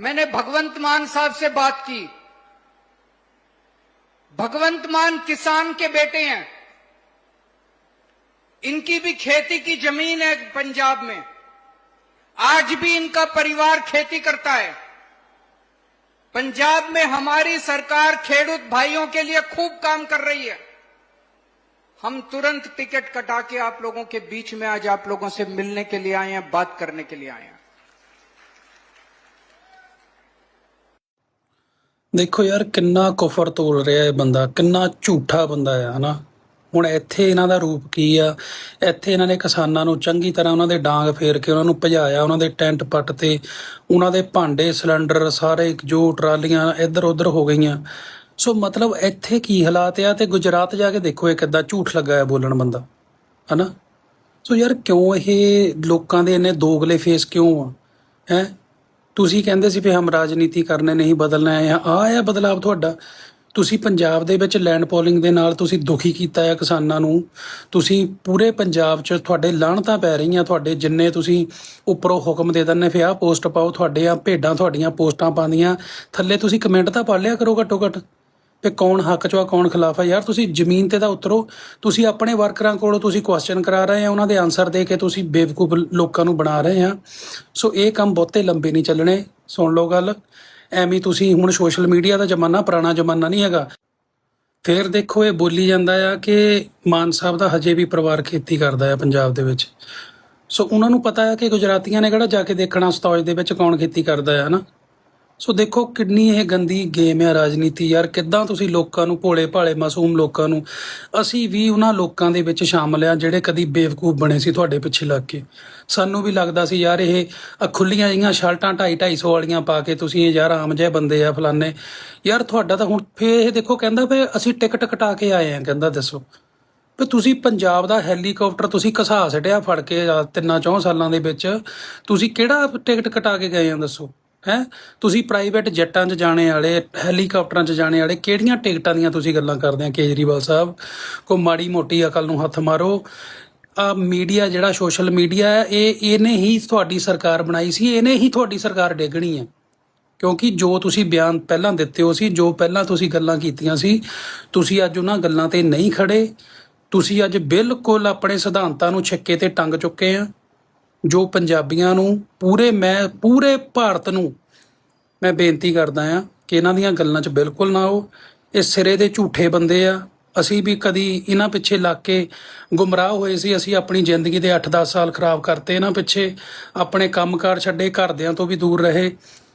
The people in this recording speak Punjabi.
मैंने भगवंत मान साहब से बात की। भगवंत मान किसान के बेटे हैं। इनकी भी खेती की ज़मीन है पंजाब में। आज भी इनका परिवार खेती करता है। पंजाब में हमारी सरकार खेडूत भाइयों के लिए खूब काम कर रही है। हम तुरंत टिकट कटा के आप लोगों के बीच में आज आप लोगों से मिलने के लिए आए हैं, बात करने के लिए आए हैं। ਦੇਖੋ ਯਾਰ, ਕਿੰਨਾ ਕੁਫਰ ਤੋਲ ਰਿਹਾ ਇਹ ਬੰਦਾ, ਕਿੰਨਾ ਝੂਠਾ ਬੰਦਾ ਆ, ਹਨਾ? ਹੁਣ ਇੱਥੇ ਇਹਨਾਂ ਦਾ ਰੂਪ ਕੀ ਆ? ਇੱਥੇ ਇਹਨਾਂ ਨੇ ਕਿਸਾਨਾਂ ਨੂੰ ਚੰਗੀ ਤਰ੍ਹਾਂ ਉਹਨਾਂ ਦੇ ਡਾਂਗ ਫੇਰ ਕੇ ਉਹਨਾਂ ਨੂੰ ਭਜਾਇਆ, ਉਹਨਾਂ ਦੇ ਟੈਂਟ ਪੱਟ ਤੇ, ਉਹਨਾਂ ਦੇ ਭਾਂਡੇ ਸਿਲੰਡਰ ਸਾਰੇ ਜੋ ਟਰਾਲੀਆਂ ਇੱਧਰ ਉੱਧਰ ਹੋ ਗਈਆਂ। ਸੋ ਮਤਲਬ ਇੱਥੇ ਕੀ ਹਾਲਾਤ ਆ ਤੇ ਗੁਜਰਾਤ ਜਾ ਕੇ ਦੇਖੋ ਇਹ ਕਿੱਦਾਂ ਝੂਠ ਲੱਗਾ ਹੈ ਬੋਲਣ ਬੰਦਾ, ਹਨਾ? ਸੋ ਯਾਰ ਕਿਉਂ ਇਹ ਲੋਕਾਂ ਦੇ ਇੰਨੇ ਦੋਗਲੇ ਫੇਸ ਕਿਉਂ ਆ, ਹੈ? ਤੁਸੀਂ ਕਹਿੰਦੇ ਸੀ ਵੀ ਹਮ ਰਾਜਨੀਤੀ ਕਰਨੇ ਨਹੀਂ ਬਦਲਣਾ ਹੈ ਆ ਆ ਬਦਲਾਵ ਤੁਹਾਡਾ? ਤੁਸੀਂ ਪੰਜਾਬ ਦੇ ਵਿੱਚ ਲੈਂਡ ਪੋਲਿੰਗ ਦੇ ਨਾਲ ਤੁਸੀਂ ਦੁਖੀ ਕੀਤਾ ਹੈ ਕਿਸਾਨਾਂ ਨੂੰ। ਤੁਸੀਂ ਪੂਰੇ ਪੰਜਾਬ 'ਚ ਤੁਹਾਡੇ ਲਾਹਣਤਾਂ ਪੈ ਰਹੀਆਂ, ਤੁਹਾਡੇ ਜਿੰਨੇ ਤੁਸੀਂ ਉੱਪਰੋਂ ਹੁਕਮ ਦੇ ਦਿੰਦੇ ਫਿਰ ਆਹ ਪੋਸਟ ਪਾਓ, ਤੁਹਾਡੇ ਆ ਭੇਡਾਂ ਤੁਹਾਡੀਆਂ ਪੋਸਟਾਂ ਪਾਉਂਦੀਆਂ। ਥੱਲੇ ਤੁਸੀਂ ਕਮੈਂਟ ਤਾਂ ਪੜ੍ਹ ਲਿਆ ਕਰੋ ਘੱਟੋ ਘੱਟ। ਕਿ ਕੌਣ ਹੱਕ 'ਚੋਂ ਕੌਣ ਖਿਲਾਫ ਆ? ਯਾਰ ਤੁਸੀਂ ਜ਼ਮੀਨ ਤੇ ਤਾਂ ਉਤਰੋ। ਤੁਸੀਂ ਆਪਣੇ ਵਰਕਰਾਂ ਕੋਲੋਂ ਤੁਸੀਂ ਕੁਐਸਚਨ ਕਰਾ ਰਹੇ ਆ, ਉਹਨਾਂ ਦੇ ਆਨਸਰ ਦੇ ਕੇ ਤੁਸੀਂ ਬੇਵਕੂਫ ਲੋਕਾਂ ਨੂੰ ਬਣਾ ਰਹੇ ਆ। ਸੋ ਇਹ ਕੰਮ ਬਹੁਤੇ ਲੰਬੇ ਨਹੀਂ ਚੱਲਣੇ, ਸੁਣ ਲਓ ਗੱਲ। ਐਵੇਂ ਤੁਸੀਂ ਹੁਣ ਸੋਸ਼ਲ ਮੀਡੀਆ ਦਾ ਜ਼ਮਾਨਾ, ਪੁਰਾਣਾ ਜ਼ਮਾਨਾ ਨਹੀਂ ਹੈਗਾ। ਫਿਰ ਦੇਖੋ, ਇਹ ਬੋਲੀ ਜਾਂਦਾ ਆ ਕਿ ਮਾਨ ਸਾਹਿਬ ਦਾ ਹਜੇ ਵੀ ਪਰਿਵਾਰ ਖੇਤੀ ਕਰਦਾ ਆ ਪੰਜਾਬ ਦੇ ਵਿੱਚ। ਸੋ ਉਹਨਾਂ ਨੂੰ ਪਤਾ ਹੈ ਕਿ ਗੁਜਰਾਤੀਆਂ ਨੇ ਕਿਹੜਾ ਜਾ ਕੇ ਦੇਖਣਾ, ਸਤੌਜ ਦੇ ਵਿੱਚ ਕੌਣ ਖੇਤੀ ਕਰਦਾ ਹੈ ਹਨਾ? ਸੋ ਦੇਖੋ, ਕਿੰਨੀ ਇਹ ਗੰਦੀ ਗੇਮ ਹੈ ਰਾਜਨੀਤੀ ਯਾਰ। ਕਿੱਦਾਂ ਤੁਸੀਂ ਲੋਕਾਂ ਨੂੰ ਭੋਲੇ ਭਾਲੇ ਮਾਸੂਮ ਲੋਕਾਂ ਨੂੰ, ਅਸੀਂ ਵੀ ਉਹਨਾਂ ਲੋਕਾਂ ਦੇ ਵਿੱਚ ਸ਼ਾਮਲ ਆ ਜਿਹੜੇ ਕਦੀ ਬੇਵਕੂਫ ਬਣੇ ਸੀ ਤੁਹਾਡੇ ਪਿੱਛੇ ਲੱਗ ਕੇ। ਸਾਨੂੰ ਵੀ ਲੱਗਦਾ ਸੀ ਯਾਰ, ਇਹ ਖੁੱਲੀਆਂ ਜਿਹੀਆਂ ਸ਼ਰਟਾਂ 2.5 250 ਵਾਲੀਆਂ ਪਾ ਕੇ ਤੁਸੀਂ ਇਹ ਯਾਰ ਆਮ ਜਿਹੇ ਬੰਦੇ ਆ ਫਲਾਨੇ ਯਾਰ, ਤੁਹਾਡਾ ਤਾਂ ਹੁਣ ਫੇਰ ਇਹ ਦੇਖੋ, ਕਹਿੰਦਾ ਵੀ ਅਸੀਂ ਟਿਕਟ ਕਟਾ ਕੇ ਆਏ ਆ, ਕਹਿੰਦਾ ਦੱਸੋ। ਵੀ ਤੁਸੀਂ ਪੰਜਾਬ ਦਾ ਹੈਲੀਕਾਪਟਰ ਤੁਸੀਂ ਘਸਾ ਸਟਿਆ ਫੜ ਕੇ ਤਿੰਨਾਂ ਚੌਂ ਸਾਲਾਂ ਦੇ ਵਿੱਚ। ਤੁਸੀਂ ਕਿਹੜਾ ਟਿਕਟ ਕਟਾ ਕੇ ਗਏ ਆ, ਦੱਸੋ। ਹੈ? ਤੁਸੀਂ ਪ੍ਰਾਈਵੇਟ ਜੈਟਾਂ 'ਚ ਜਾਣੇ ਵਾਲੇ ਹੈਲੀਕਾਪਟਰਾਂ 'ਚ ਜਾਣੇ ਵਾਲੇ, ਕਿਹੜੀਆਂ ਟਿਕਟਾਂ ਦੀਆਂ ਤੁਸੀਂ ਗੱਲਾਂ ਕਰਦੇ ਆ ਕੇਜਰੀਵਾਲ ਸਾਹਿਬ? ਕੋ ਮਾੜੀ ਮੋਟੀ ਅਕਲ ਨੂੰ ਹੱਥ ਮਾਰੋ। ਆ ਮੀਡੀਆ ਜਿਹੜਾ ਸੋਸ਼ਲ ਮੀਡੀਆ ਹੈ, ਇਹ ਇਹਨੇ ਹੀ ਤੁਹਾਡੀ ਸਰਕਾਰ ਬਣਾਈ ਸੀ, ਇਹਨੇ ਹੀ ਤੁਹਾਡੀ ਸਰਕਾਰ ਡੇਗਣੀ ਹੈ। ਕਿਉਂਕਿ ਜੋ ਤੁਸੀਂ ਬਿਆਨ ਪਹਿਲਾਂ ਦਿੱਤੇ ਹੋ ਸੀ, ਜੋ ਪਹਿਲਾਂ ਤੁਸੀਂ ਗੱਲਾਂ ਕੀਤੀਆਂ ਸੀ, ਤੁਸੀਂ ਅੱਜ ਉਹਨਾਂ ਗੱਲਾਂ ਤੇ ਨਹੀਂ ਖੜੇ। ਤੁਸੀਂ ਅੱਜ ਬਿਲਕੁਲ ਆਪਣੇ ਸਿਧਾਂਤਾਂ ਨੂੰ ਛੱਕੇ ਤੇ ਟੰਗ ਚੁੱਕੇ ਆ। ਜੋ ਪੰਜਾਬੀਆਂ ਨੂੰ ਪੂਰੇ ਮੈਂ, ਪੂਰੇ ਭਾਰਤ ਨੂੰ ਮੈਂ ਬੇਨਤੀ ਕਰਦਾ ਆ ਕਿ ਇਹਨਾਂ ਦੀਆਂ ਗੱਲਾਂ 'ਚ ਬਿਲਕੁਲ ਨਾ ਆਓ। ਇਹ ਸਿਰੇ ਦੇ ਝੂਠੇ ਬੰਦੇ ਆ। ਅਸੀਂ ਵੀ ਕਦੀ ਇਹਨਾਂ ਪਿੱਛੇ ਲੱਗ ਕੇ ਗੁੰਮਰਾਹ ਹੋਏ ਸੀ। ਅਸੀਂ ਆਪਣੀ ਜ਼ਿੰਦਗੀ ਦੇ 8-10 ਸਾਲ ਖਰਾਬ ਕਰਤੇ ਇਹਨਾਂ ਪਿੱਛੇ। ਆਪਣੇ ਕੰਮਕਾਰ ਛੱਡੇ ਘਰਦਿਆਂ ਤੋਂ ਵੀ ਦੂਰ ਰਹੇ।